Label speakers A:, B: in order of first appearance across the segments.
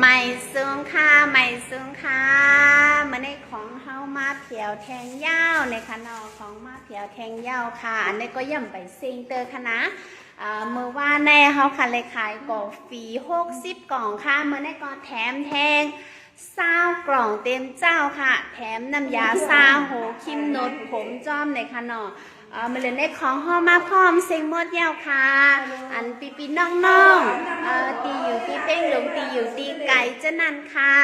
A: ไม่สูงค่ะไม่สูงค่ะมาในของเฮามาเผียวแทงยาวในคณะของมาเผียวแทงยาวค่ะ อันนี้ก็ย่ำไปซิงเตอร์คณะเมื่อว่าในเฮาค่ะเลยขายกล่องฟรี60กล่องค่ะเมื่อในก็แถมแทง องเต็มเจ้าค่ะ แถมน้ำยาซาโหคิมนดผมจอมในคณะเอ่อมาเลยในของห้อมาพร้อมเซ็งมดยาวค่ะ อันปีปีน้องๆเอ่อตีอยู่ตีเป้งหลงตีอยู่ตีไก่เจ้านั่นค่ะ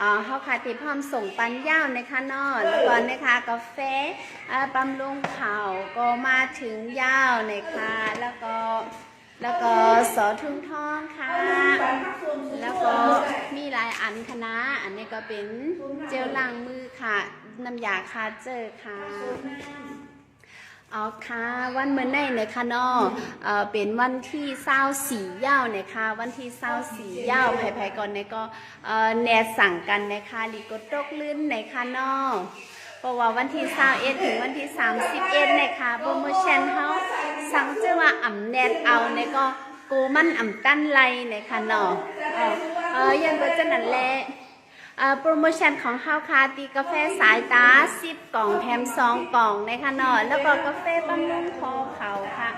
A: อ่อเขาค่ะที่พร้อมส่งปันย่าวนะคะนอะแล้วก็นะคะกาแฟเอ่อบำรุงเข่าก็มาถึงย่าวนะคะแล้วก็แล้วก็สอทุ่งทองค่ะแล้ว อันคณะอันนี้ก็เป็นเจลล้างมือค่ะน้ำยาคาเจอร์ค่ะเอาค่ะวันเมื่อในในค่ะนาะเออเป็นวันที่เศร้าสีเย่าวนะคะวันที่เศร้าสีเย่าวภายๆก่อนในก็เออแนสั่งกันนะคะลีกดตกลื่นในค่ะนาะเพราะว่าวันที่เศร้าเอ็ดถึงวันที่31นะคะโปรโมชั่นเฮาสั่งจะว่าอ่ำแนดเอาในก็ กูมันอ่ำตั้นไลในค่ะเนาะเออออยังก็จะนั่นแหล่โปรโมชั่นของข้าวคาตีกาแฟสายตา10กล่องแถม2กล่องนะคะเนาะแล้วก็กาแฟบำรุงคอเขาค่ะ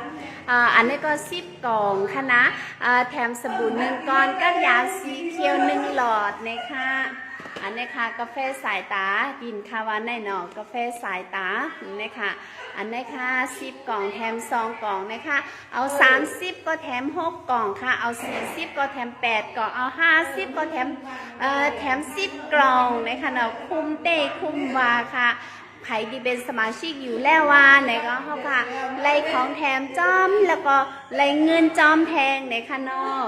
A: อันนี้ก็10กล่องค่ะนะแถมสบู่หนึ่งก้อนกับยาสีเขียวหนึ่งหลอดนะคะ อันนี้ค่ะกาแฟสายตาดินคาวานในเนาะกาแฟสายตาเนะคะอันนี้ค่ะ10กล่องแถม2กล่องนะคะเอา30ก็แถม6กกล่องค่ะ เอา40ก็แถม8กล่องเอา50ก็แถมเอ่อแถมซิปกล่องนะคะเนาะคุ้มเต้คุ้มวาค่ะใครที่เป็นสมาชิกอยู่แล้วว่าในก็เขาค่ะไล่ของแถมจอมแล้วก็ไล่เงินจอมแพงในค่ะเนาะ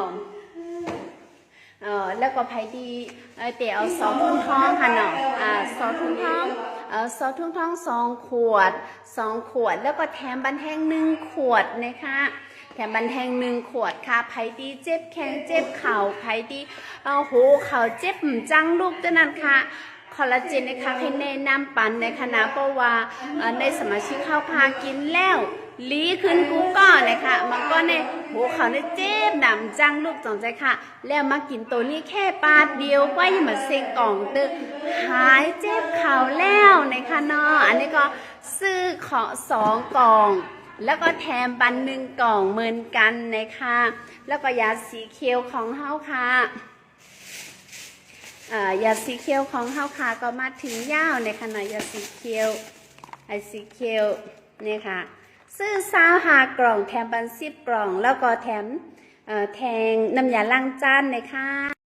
A: เออแล้วก็ไผดีเเตี๋ยวเอาซอทุ่งท้องค่ะเนาะอ่าซองทุ่งท้องเอ่อซอสทุ่งท้องสองขวดสองขวด แล้วก็แถมบันแทงหนึ่งขวดนะคะแถมบันแทงหนึ่งขวดค่ะไผดีเจ็บแข้งเจ็บเข่าไผดีเอาโหเข่าเจ็บจังลูกเจ้านั้นค่ะ คอลลาเจนนะคะให้แนะนำปันในคณะเพราะว่าในสมาชิกเข้าพากินแล้วลีขึ้นกูก็นะคะมันก็ในโหเขาในเจ็บหนำจังลูกจงใจค่ะ แล้วมากินตัวนี้แค่ปาดเดียวก็ยังมาเซ็งกล่องตึกหายเจ็บเข่าแล้วนะคะเนาะอันนี้ก็ซื้อขอสองกล่องแล้วก็แถมปันหนึ่งกล่องเหมือนกันนะคะ แล้วก็ยาสีเขียวของเฮาค่ะ ยาสีเขียวของเฮาคาก็มาถึงยาวในขณะยาสีเขียวไอสีเขียวเนี่ยค่ะ ซื้อซาวหากล่องแถมบันซิบกล่อง แล้วก็แถมแทงน้ำยาล้างจานเลยค่ะ